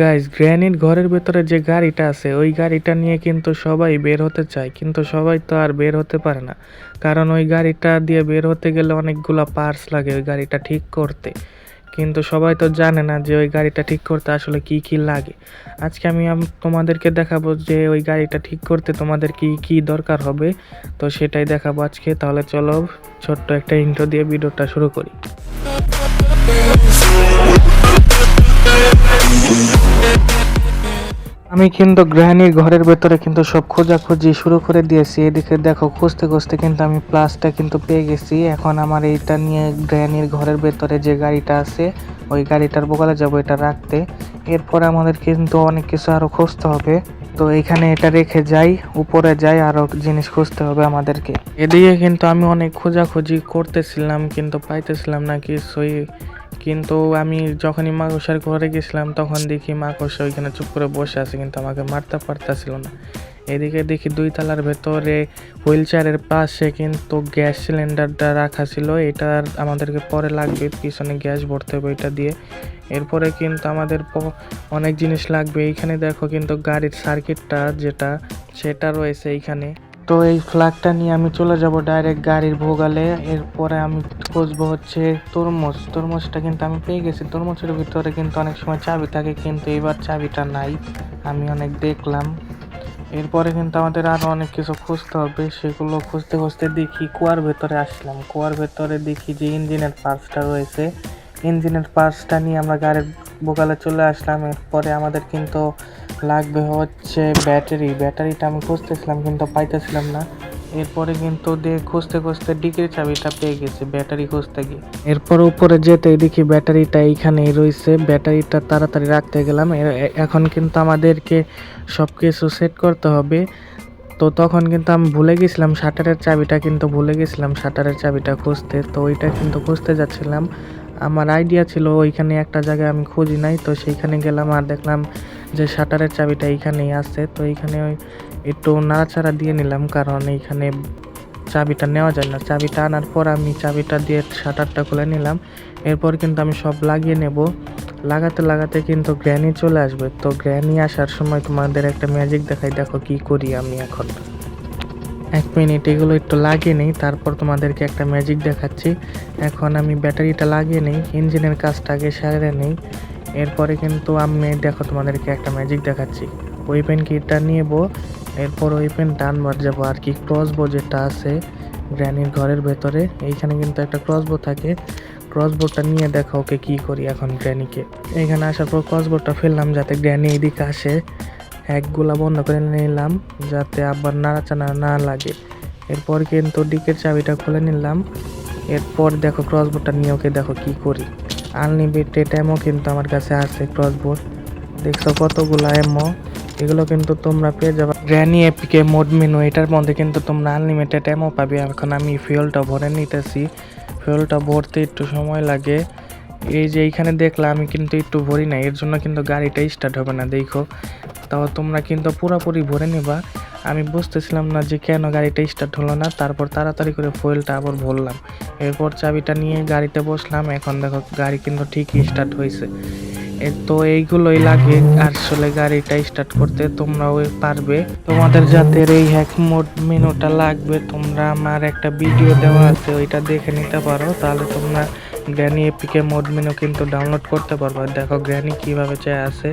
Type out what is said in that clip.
Guys গ্র্যানির ঘরের ভেতরে যে গাড়িটা আছে, ওই গাড়িটা নিয়ে কিন্তু সবাই বের হতে চায়, কিন্তু সবাই তো আর বের হতে পারে না। কারণ ওই গাড়িটা দিয়ে বের হতে গেলে অনেকগুলো পার্টস লাগে ওই গাড়িটা ঠিক করতে। কিন্তু সবাই তো জানে না যে ওই গাড়িটা ঠিক করতে আসলে কি কি লাগে। আজকে আমি তোমাদেরকে দেখাবো যে ওই গাড়িটা ঠিক করতে তোমাদের কি কি দরকার হবে, তো সেটাই দেখাবো আজকে। তাহলে চলো, ছোট্ট একটা ইন্ট্রো দিয়ে ভিডিওটা শুরু করি। আমি কিন্তু গ্রহাণীর ঘরের ভেতরে কিন্তু সব খোঁজাখুঁজি শুরু করে দিয়েছি। এদিকে দেখো, খুঁজতে খুঁজতে কিন্তু আমি প্লাসটা কিন্তু পেয়ে গেছি। এখন আমার এইটা নিয়ে গ্রহাণীর ঘরের ভেতরে যে গাড়িটা আছে, ওই গাড়িটার বোকালে যাব এটা রাখতে। এরপরে আমাদের কিন্তু অনেক কিছু আরও খুঁজতে হবে। তো এখানে এটা রেখে যাই, উপরে যাই, আরও জিনিস খুঁজতে হবে আমাদেরকে। এদিকে কিন্তু আমি অনেক খোঁজাখুঁজি করতেছিলাম, কিন্তু পাইতেছিলাম না কিছুই। কিন্তু আমি যখনই মাকড়সার ঘরে গেছিলাম, তখন দেখি মাকড়সা ওইখানে চুপ করে বসে আছে, কিন্তু আমাকে মারতে পারতেছিল না। এদিকে দেখি দুই তলার ভেতরে হুইল চেয়ারের পাশে কিন্তু গ্যাস সিলিন্ডারটা রাখা ছিল, এটা আমাদেরকে পরে লাগবে, পিছনে গ্যাস ভরতে হবে এটা দিয়ে। এরপরে কিন্তু আমাদের অনেক জিনিস লাগবে। এইখানে দেখো কিন্তু গাড়ির সার্কিটটা যেটা, সেটা রয়েছে এইখানে। তো এই ফ্ল্যাগটা নিয়ে আমি চলে যাব ডাইরেক্ট গাড়ির ভোগালে। এরপরে আমি খুঁজবো হচ্ছে তরমুজ। তরমুজটা কিন্তু আমি পেয়ে গেছি। তরমুজের ভিতরে কিন্তু অনেক সময় চাবি থাকে, কিন্তু এবার চাবিটা নাই। আমি অনেক দেখলাম। এরপরে কিন্তু আমাদের আরও অনেক কিছু খুঁজতে হবে। সেগুলো খুঁজতে খুঁজতে দেখি কুয়ার ভেতরে আসলাম। কুয়ার ভেতরে দেখি যে ইঞ্জিনের পার্টসটা রয়েছে। ইঞ্জিনের পার্টসটা নিয়ে আমরা গাড়ির বোকালে চলে আসলাম। এরপরে আমাদের কিন্তু লাগবে হচ্ছে ব্যাটারি। ব্যাটারিটা আমি খুঁজতেছিলাম কিন্তু পাইতেছিলাম না। এরপরে কিন্তু দিয়ে খুঁজতে খুঁজতে ডিকির চাবিটা পেয়ে গেছি ব্যাটারি খুঁজতে গিয়ে। এরপর উপরে যেতে দেখি ব্যাটারিটা এইখানেই রয়েছে ব্যাটারিটা তাড়াতাড়ি রাখতে গেলাম। এখন কিন্তু আমাদেরকে সব কিছু সেট করতে হবে। তো তখন কিন্তু আমি ভুলে গেছিলাম, শাটারের চাবিটা কিন্তু ভুলে গেছিলাম, শাটারের চাবিটা খুঁজতে। তো ওইটা কিন্তু খুঁজতে যাচ্ছিলাম। আমার আইডিয়া ছিল ওইখানে একটা জায়গায় আমি খুঁজি নাই, তো সেইখানে গেলাম আর দেখলাম যে শাটারের চাবিটা এইখানেই আছে, তো এইখানে ওই একটু নাড়াচাড়া দিয়ে নিলাম, কারণ এইখানে চাবিটা নেওয়া যায় না। চাবিটা আনার পর আমি চাবিটা দিয়ে শাটারটা খুলে নিলাম, এরপর কিন্তু আমি সব লাগিয়ে নেব। লাগাতে লাগাতে কিন্তু গ্র্যানি চলে আসবে, তো গ্র্যানি আসার সময় তোমাদের একটা ম্যাজিক দেখাই, দেখো কি করি আমি এখন। এক মিনিট এগুলো একটু লাগিয়ে নেই, তারপর তোমাদেরকে একটা ম্যাজিক দেখাচ্ছি। এখন আমি ব্যাটারিটা লাগিয়ে নেই, ইঞ্জিনের কাজটা আগে সারে নেই। এরপরে কিন্তু আমি দেখো তোমাদেরকে একটা ম্যাজিক দেখাচ্ছি। ওই পেন কিটটা নিয়েবো এরপর ওই পেন টানবার যাব। আর কি ক্রসবো যেটা আছে গ্র্যানির ঘরের ভেতরে, এইখানে কিন্তু একটা ক্রসবো থাকে। ক্রসবোর্ডটা নিয়ে দেখো ওকে কি করি এখন গ্র্যানিকে এখানে আসার পর ক্রসবোর্ডটা ফেললাম যাতে গ্র্যানি এদিকে আসে। হ্যাকগুলা বন্ধ করে নিলাম যাতে আবার নাড়াচাড়া না লাগে। এরপর কিন্তু ডিকের চাবিটা খুলে নিলাম। এরপর দেখো ক্রসবোর্ডটা নিয়ে ওকে দেখো কি করি। আনলিমিটেড এমও কিন্তু আমার কাছে আছে ক্রসবোর্ড দেখছ কতগুলা এমও এগুলো কিন্তু তোমরা পেয়ে যাবে। গ্র্যানি এপিকে মোড মেনু এটার মধ্যে কিন্তু তোমরা আনলিমিটেড এমও পাবে। এখন আমি ফিউলটা ভরে নিতেছি। ফিউলটা ভরতে একটু সময় লাগে। এই যে এইখানে দেখলাম, আমি কিন্তু একটু ভরি না এর জন্য কিন্তু গাড়িটা স্টার্ট হবে না, দেখো। তাও তোমরা কিন্তু পুরোপুরি ভরে নিবা। আমি বুঝতেছিলাম না যে কেন গাড়িটা স্টার্ট হলো না, তারপর তাড়াতাড়ি করে ফুয়েলটা আবার ভরলাম। এরপর চাবিটা নিয়ে গাড়িতে বসলাম, এখন দেখো গাড়ি কিন্তু ঠিকই স্টার্ট হয়েছে। তো এইগুলোই লাগে, আসলে গাড়িটা স্টার্ট করতে তোমরাও পারবে। তোমাদের যাদের এই হ্যাক মোড মেনুটা লাগবে, তোমরা আমার একটা ভিডিও দেওয়া আছে, ওইটা দেখে নিতে পারো। তাহলে তোমরা গ্র্যানি এপিকে মোড মেনু কিন্তু ডাউনলোড করতে পারবে। দেখো গ্র্যানি কীভাবে চাই আছে।